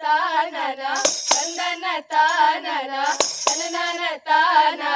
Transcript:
தானனா தந்தன தானனா தனன தானா